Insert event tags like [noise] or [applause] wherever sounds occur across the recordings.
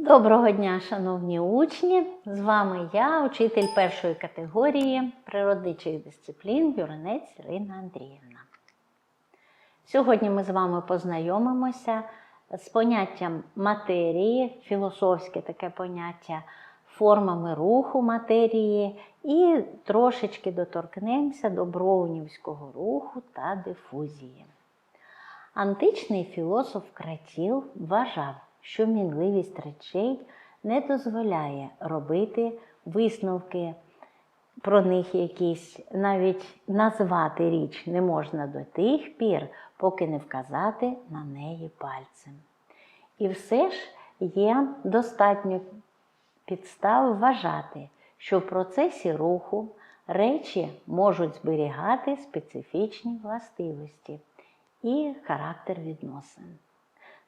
Доброго дня, шановні учні! З вами я, учитель першої категорії природничих дисциплін Юринець Ірина Андріївна. Сьогодні ми з вами познайомимося з поняттям матерії, філософське таке поняття, формами руху матерії і трошечки доторкнемося до броунівського руху та дифузії. Античний філософ Кратіл вважав, що мінливість речей не дозволяє робити висновки про них якісь, навіть назвати річ не можна до тих пір, поки не вказати на неї пальцем. І все ж є достатньо підстав вважати, що в процесі руху речі можуть зберігати специфічні властивості і характер відносин.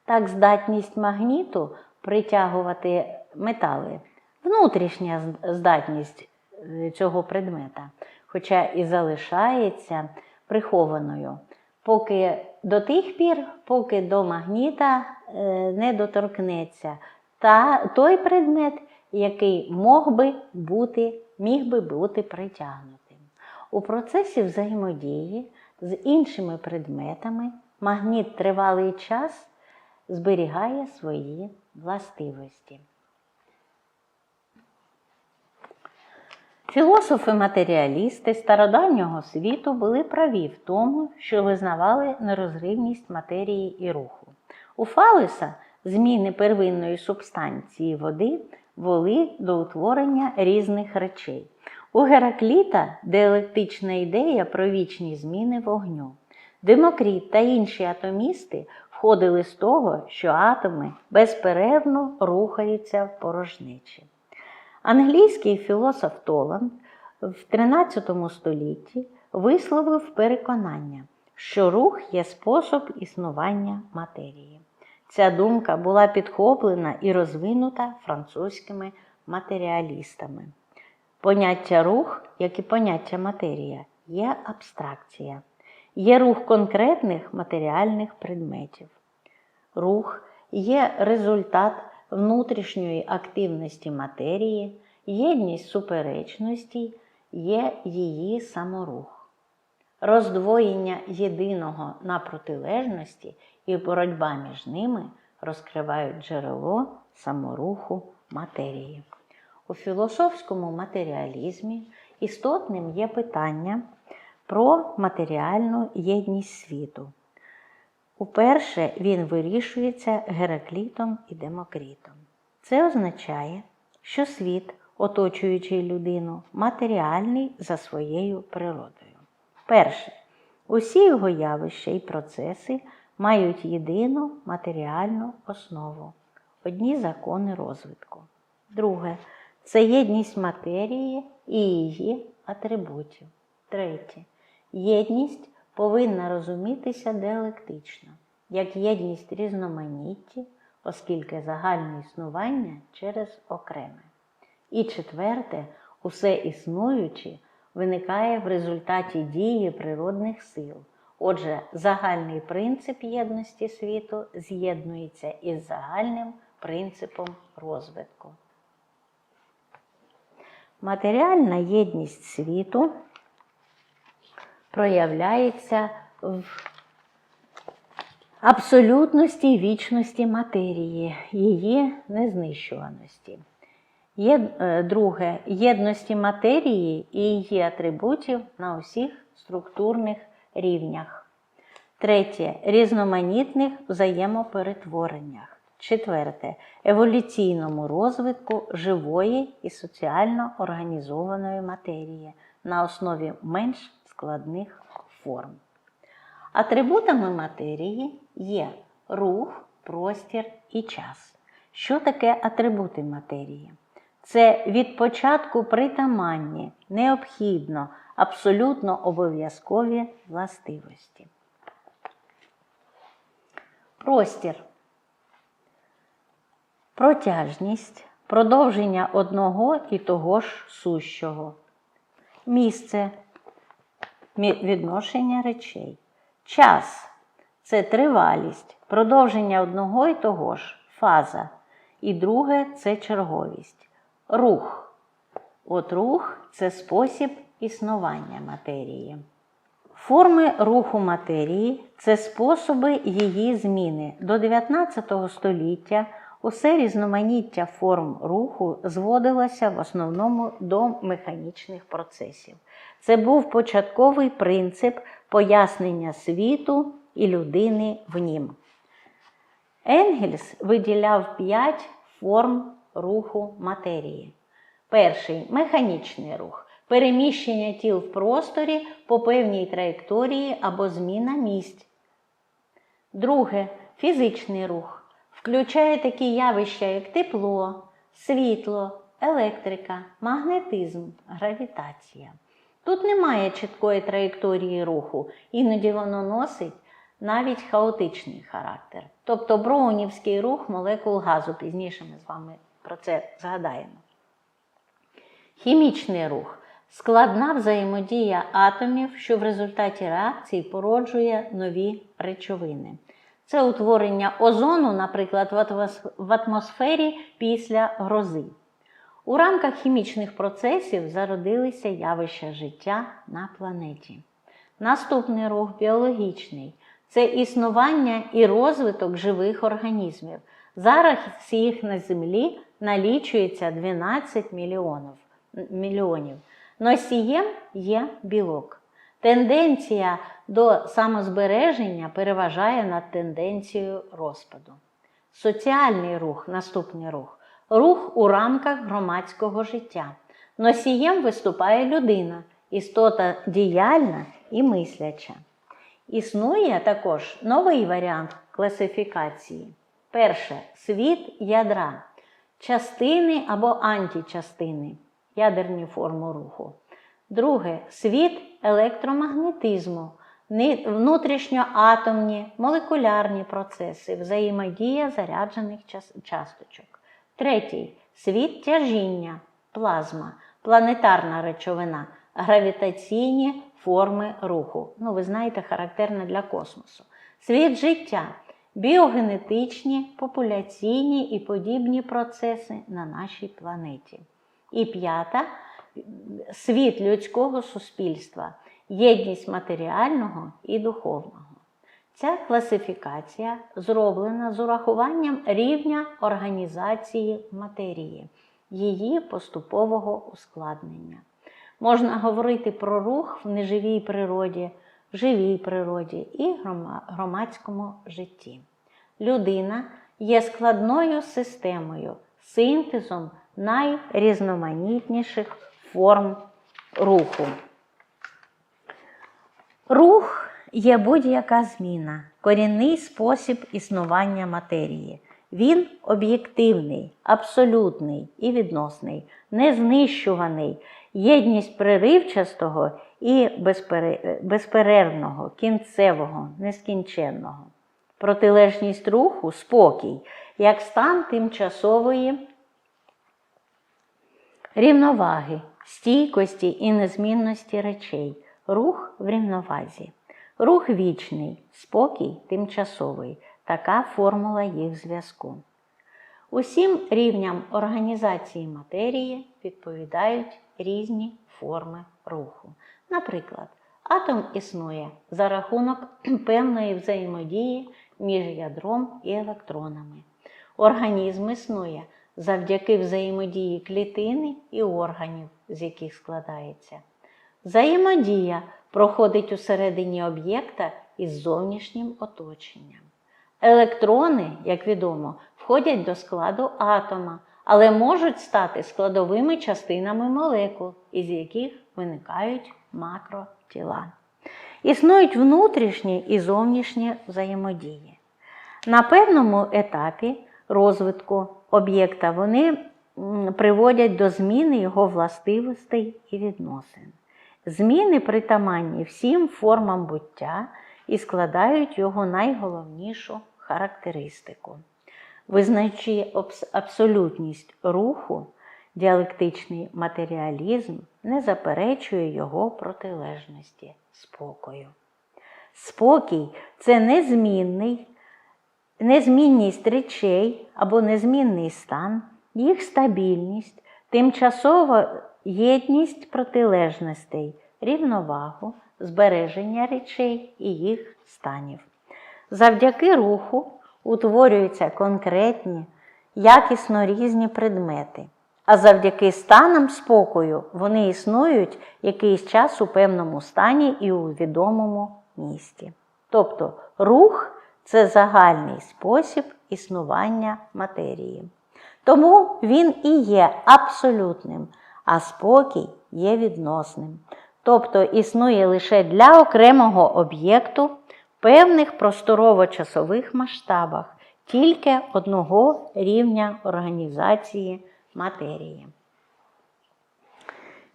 Так, здатність магніту притягувати метали, внутрішня здатність е, цього предмета, хоча і залишається прихованою, поки до тих пір, поки до магніта е, не доторкнеться та той предмет, який мог би бути, міг би бути притягнутим. У процесі взаємодії з іншими предметами магніт тривалий час зберігає свої властивості. Філософи-матеріалісти стародавнього світу були праві в тому, що визнавали нерозривність матерії і руху. У Фалеса зміни первинної субстанції води вели до утворення різних речей. У Геракліта діалектична ідея про вічні зміни вогню. Демокріт та інші атомісти входили з того, що атоми безперервно рухаються в порожнечі. Англійський філософ Толанд в 13 столітті висловив переконання, що рух є спосіб існування матерії. Ця думка була підхоплена і розвинута французькими матеріалістами. Поняття рух, як і поняття матерія, є абстракція, є рух конкретних матеріальних предметів. Рух є результат внутрішньої активності матерії, єдність суперечностей є її саморух. Роздвоєння єдиного на протилежності і боротьба між ними розкривають джерело саморуху матерії. У філософському матеріалізмі істотним є питання про матеріальну єдність світу. Уперше він вирішується Гераклітом і Демокрітом. Це означає, що світ, оточуючий людину, матеріальний за своєю природою. Перше, усі його явища і процеси мають єдину матеріальну основу, одні закони розвитку. Друге, це єдність матерії і її атрибутів. Третє, єдність повинна розумітися діалектично, як єдність різноманітті, оскільки загальне існування через окреме. І четверте, усе існуюче виникає в результаті дії природних сил. Отже, загальний принцип єдності світу з'єднується із загальним принципом розвитку. Матеріальна єдність світу проявляється в абсолютності і вічності матерії, її незнищуваності. Е, друге, єдності матерії і її атрибутів на усіх структурних рівнях. Третє різноманітних взаємоперетвореннях. Четверте еволюційному розвитку живої і соціально організованої матерії на основі менш складних форм. Атрибутами матерії є рух, простір і час. Що таке атрибути матерії? Це від початку притаманні, необхідно, абсолютно обов'язкові властивості. Простір. Протяжність, продовження одного і того ж сущого. Місце мі- відношення речей. Час це тривалість, продовження одного і того ж, фаза. і друге це черговість. Рух. От рух це спосіб існування матерії. Форми руху матерії це способи її зміни. До 19 століття усе різноманіття форм руху зводилося в основному до механічних процесів. Це був початковий принцип пояснення світу і людини в нім. Енгельс виділяв п'ять форм руху матерії. Перший механічний рух переміщення тіл в просторі по певній траєкторії або зміна місць. Друге фізичний рух включає такі явища, як тепло, світло, електрика, магнетизм, гравітація. Тут немає чіткої траєкторії руху, іноді воно носить навіть хаотичний характер. Тобто броунівський рух молекул газу. Пізніше ми з вами про це згадаємо. Хімічний рух складна взаємодія атомів, що в результаті реакції породжує нові речовини. Це утворення озону, наприклад, в атмосфері після грози. У рамках хімічних процесів зародилися явища життя на планеті. Наступний рух біологічний це існування і розвиток живих організмів. Зараз їх на Землі налічується 12 мільйонів. мільйонів. Носієм є білок. Тенденція до самозбереження переважає над тенденцією розпаду. Соціальний рух, наступний рух рух у рамках громадського життя. Носієм виступає людина, істота діяльна і мисляча. Існує також новий варіант класифікації. Перше світ ядра, частини або античастини, ядерні форми руху. Друге світ електромагнетизму, внутрішньоатомні, молекулярні процеси, взаємодія заряджених часточок. Третій світ тяжіння, плазма, планетарна речовина, гравітаційні форми руху. Ну, ви знаєте, характерне для космосу. Світ життя, біогенетичні, популяційні і подібні процеси на нашій планеті. І п'ята світ людського суспільства, єдність матеріального і духовного. Ця класифікація зроблена з урахуванням рівня організації матерії, її поступового ускладнення. Можна говорити про рух в неживій природі, в живій природі і громадському житті. Людина є складною системою, синтезом найрізноманітніших форм руху. Рух є будь-яка зміна, корінний спосіб існування матерії. Він об'єктивний, абсолютний і відносний, незнищуваний, єдність приривчастого і безперервного, кінцевого, нескінченного. Протилежність руху спокій, як стан тимчасової рівноваги, стійкості і незмінності речей, рух в рівновазі. Рух вічний, спокій тимчасовий. Така формула їх зв'язку. Усім рівням організації матерії відповідають різні форми руху. Наприклад, атом існує за рахунок [clears throat] певної взаємодії між ядром і електронами. Організм існує завдяки взаємодії клітини і органів, з яких складається. Взаємодія проходить усередині об'єкта із зовнішнім оточенням. Електрони, як відомо, входять до складу атома, але можуть стати складовими частинами молекул, із яких виникають макротіла. Існують внутрішні і зовнішні взаємодії. На певному етапі розвитку об'єкта вони приводять до зміни його властивостей і відносин. Зміни притаманні всім формам буття і складають його найголовнішу характеристику. Визнаючи абсолютність руху, діалектичний матеріалізм не заперечує його протилежності спокою. Спокій це незмінний незмінність речей або незмінний стан, їх стабільність, тимчасова єдність протилежностей, рівновагу, збереження речей і їх станів. Завдяки руху утворюються конкретні, якісно різні предмети, а завдяки станам спокою вони існують якийсь час у певному стані і у відомому місті. Тобто рух це загальний спосіб існування матерії. Тому він і є абсолютним, а спокій є відносним. Тобто існує лише для окремого об'єкту в певних просторово-часових масштабах тільки одного рівня організації матерії.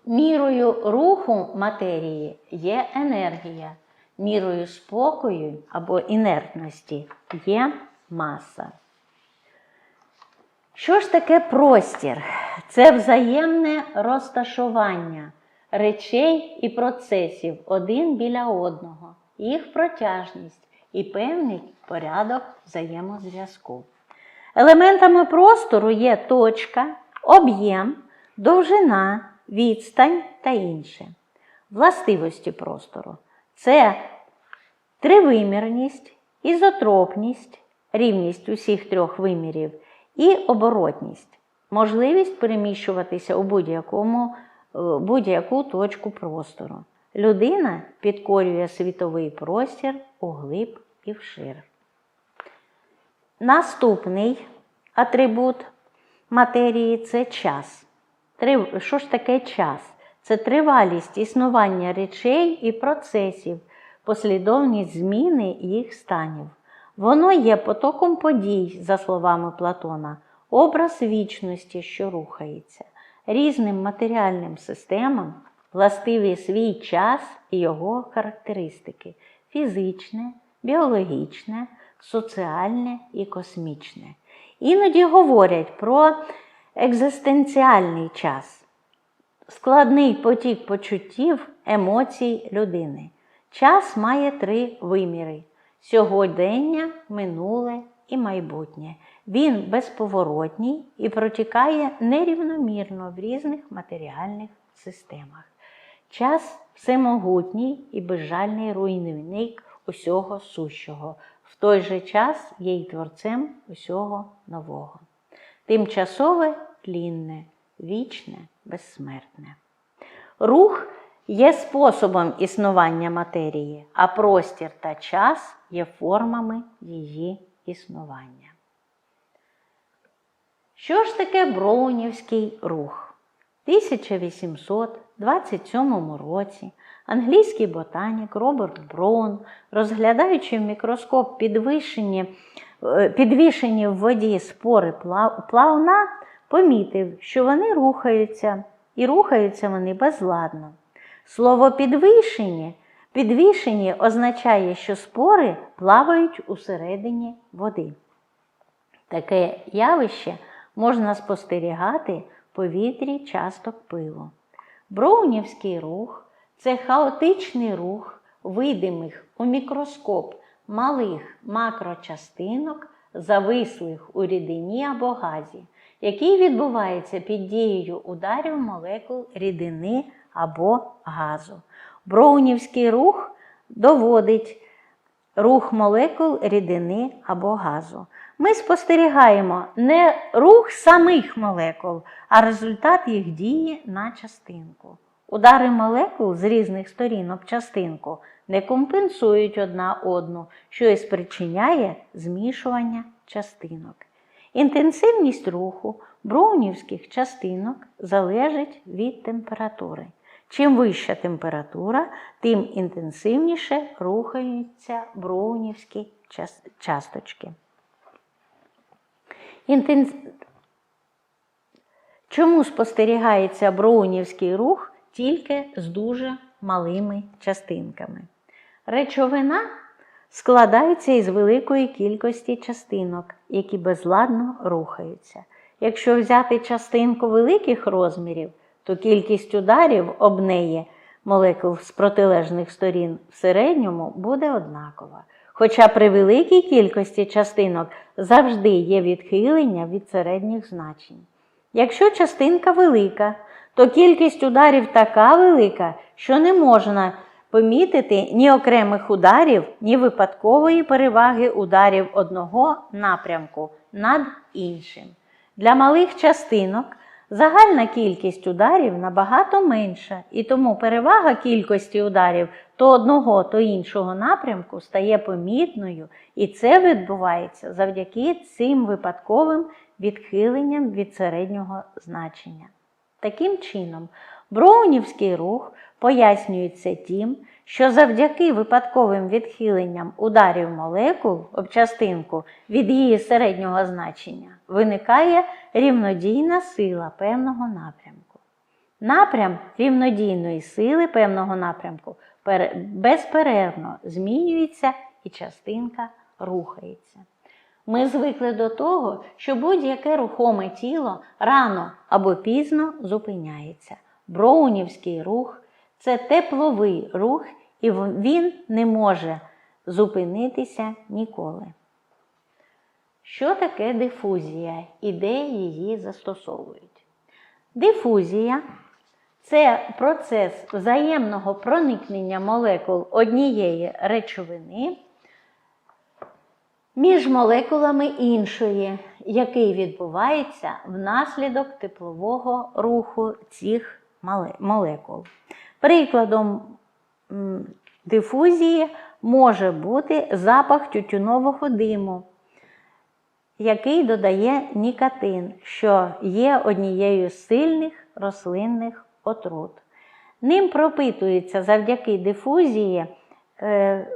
Мірою руху матерії є енергія, мірою спокою або інертності є маса. Що ж таке простір? Це взаємне розташування речей і процесів один біля одного, їх протяжність і певний порядок взаємозв'язку. Елементами простору є точка, об'єм, довжина, відстань та інше. Властивості простору це тривимірність, ізотропність, рівність усіх трьох вимірів і оборотність, можливість переміщуватися у будь-якому е, будь-яку точку простору. Людина підкорює світовий простір углиб і вшир. Наступний атрибут матерії це час. Що ж таке час? Це тривалість існування речей і процесів, послідовність зміни їх станів. Воно є потоком подій, за словами Платона, образ вічності, що рухається. Різним матеріальним системам властивий свій час і його характеристики фізичне, біологічне, соціальне і космічне. Іноді говорять про екзистенціальний час, складний потік почуттів, емоцій людини. Час має три виміри: сьогодення, минуле і майбутнє. Він безповоротній і протікає нерівномірно в різних матеріальних системах. Час всемогутній і безжальний руйнівник усього сущого, в той же час є й творцем усього нового. Тимчасове тлінне, вічне, безсмертне. Рух є способом існування матерії, а простір та час є формами її існування. Що ж таке Броунівський рух? В 1827 році англійський ботанік Роберт Броун, розглядаючи в мікроскоп підвищені, е, підвішені в воді спори плавна, помітив, що вони рухаються, і рухаються вони безладно. Слово підвищені, підвішені означає, що спори плавають усередині води. Таке явище можна спостерігати в повітрі часток пилу. Броунівський рух це хаотичний рух видимих у мікроскоп малих макрочастинок, завислих у рідині або газі, який відбувається під дією ударів молекул рідини або газу. Броунівський рух доводить рух молекул рідини або газу. Ми спостерігаємо не рух самих молекул, а результат їх дії на частинку. Удари молекул з різних сторін об частинку не компенсують одна одну, що і спричиняє змішування частинок. Інтенсивність руху броунівських частинок залежить від температури. Чим вища температура, тим інтенсивніше рухаються броунівські часточки. Інтенс... Чому спостерігається броунівський рух тільки з дуже малими частинками? Речовина складається із великої кількості частинок, які безладно рухаються. Якщо взяти частинку великих розмірів, то кількість ударів об неї молекул з протилежних сторін в середньому буде однакова. Хоча при великій кількості частинок завжди є відхилення від середніх значень. Якщо частинка велика, то кількість ударів така велика, що не можна помітити ні окремих ударів, ні випадкової переваги ударів одного напрямку над іншим. Для малих частинок загальна кількість ударів набагато менша, і тому перевага кількості ударів то одного, то іншого напрямку стає помітною, і це відбувається завдяки цим випадковим відхиленням від середнього значення. Таким чином, броунівський рух пояснюється тим, що завдяки випадковим відхиленням ударів молекул об частинку від її середнього значення виникає рівнодійна сила певного напрямку. Напрям рівнодійної сили певного напрямку безперервно змінюється і частинка рухається. Ми звикли до того, що будь-яке рухоме тіло рано або пізно зупиняється. Броунівський рух це тепловий рух, і він не може зупинитися ніколи. Що таке дифузія і де її застосовують? Дифузія це процес взаємного проникнення молекул однієї речовини між молекулами іншої, який відбувається внаслідок теплового руху цих молекул. Прикладом дифузії може бути запах тютюнового диму, який додає нікотин, що є однією з сильних рослинних отрут. Ним пропитується завдяки дифузії е,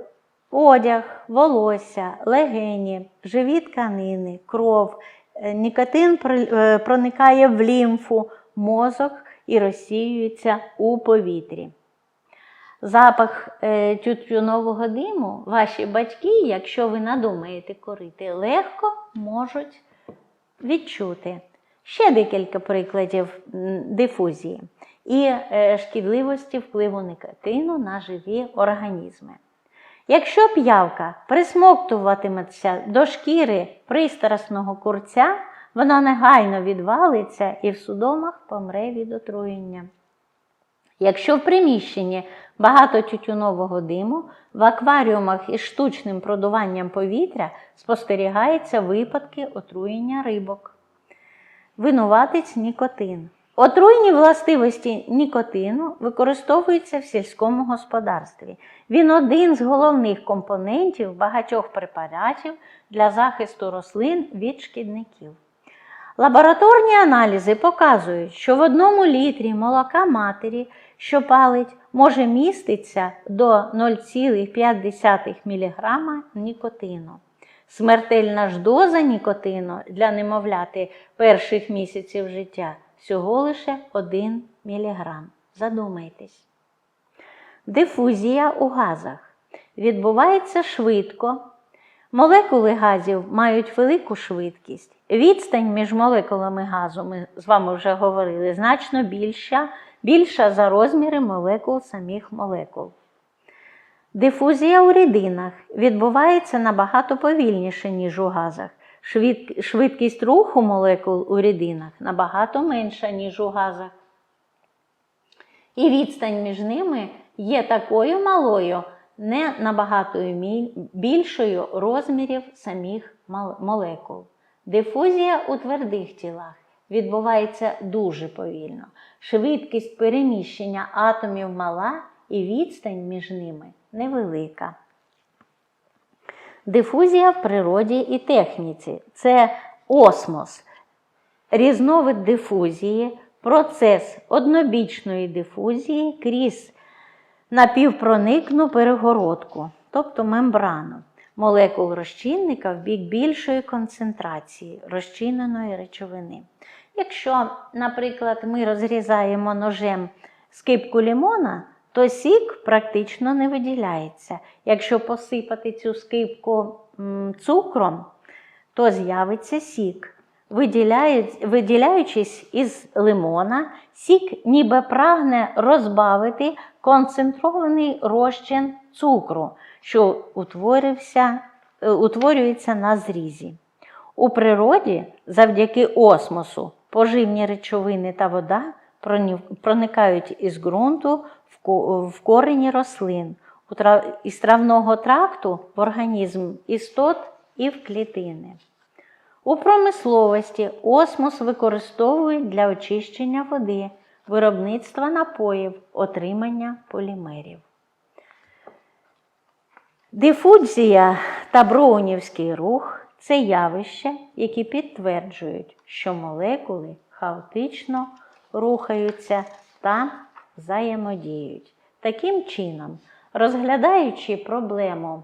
одяг, волосся, легені, живі тканини, кров. Е, Нікотин е, проникає в лімфу, мозок і розсіюється у повітрі. Запах е, тютюнового диму ваші батьки, якщо ви надумаєте курити, легко можуть відчути. Ще декілька прикладів дифузії і шкідливості впливу никотину на живі організми. Якщо п'явка присмоктуватиметься до шкіри пристрасного курця, вона негайно відвалиться і в судомах помре від отруєння. Якщо в приміщенні багато тютюнового диму, в акваріумах із штучним продуванням повітря спостерігаються випадки отруєння рибок. Винуватець нікотин. Отруйні властивості нікотину використовуються в сільському господарстві. Він один з головних компонентів багатьох препаратів для захисту рослин від шкідників. Лабораторні аналізи показують, що в одному літрі молока матері, що палить, може міститися до 0,5 мг нікотину. Смертельна ж доза нікотину для немовляти перших місяців життя всього лише 1 мг. Задумайтесь. Дифузія у газах відбувається швидко. Молекули газів мають велику швидкість. Відстань між молекулами газу, ми з вами вже говорили, значно більша, більша за розміри молекул самих молекул. Дифузія у рідинах відбувається набагато повільніше, ніж у газах. Швид- Швидкість руху молекул у рідинах набагато менша, ніж у газах. І відстань між ними є такою малою, не набагато більшою розмірів самих молекул. Дифузія у твердих тілах відбувається дуже повільно. Швидкість переміщення атомів мала і відстань між ними невелика. Дифузія в природі і техніці це осмос, різновид дифузії, процес однобічної дифузії крізь напівпроникну перегородку, тобто мембрану молекул розчинника в бік більшої концентрації розчиненої речовини. Якщо, наприклад, ми розрізаємо ножем скипку лимона, то сік практично не виділяється. Якщо посипати цю скипку цукром, то з'явиться сік. Виділяючись із лимона, сік ніби прагне розбавити концентрований розчин цукру, що утворився, е, утворюється на зрізі. У природі завдяки осмосу поживні речовини та вода проникають із ґрунту в корені рослин, із травного тракту в організм істот і в клітини. У промисловості осмос використовують для очищення води, виробництва напоїв, отримання полімерів. Дифузія та броунівський рух це явища, які підтверджують, що молекули хаотично рухаються та взаємодіють. Таким чином, розглядаючи проблему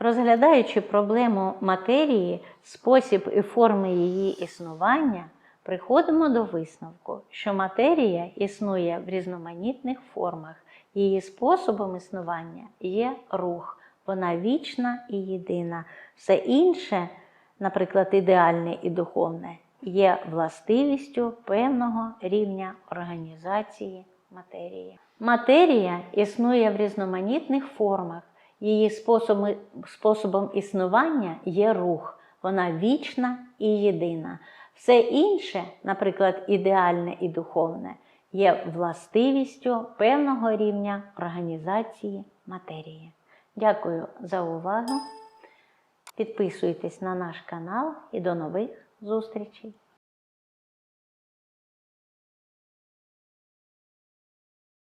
Розглядаючи проблему матерії, спосіб і форми її існування, приходимо до висновку, що матерія існує в різноманітних формах, її способом існування є рух, вона вічна і єдина. Все інше, наприклад, ідеальне і духовне, є властивістю певного рівня організації матерії. Матерія існує в різноманітних формах. Її способи, способом існування є рух, вона вічна і єдина. Все інше, наприклад, ідеальне і духовне, є властивістю певного рівня організації матерії. Дякую за увагу. Підписуйтесь на наш канал і до нових зустрічей!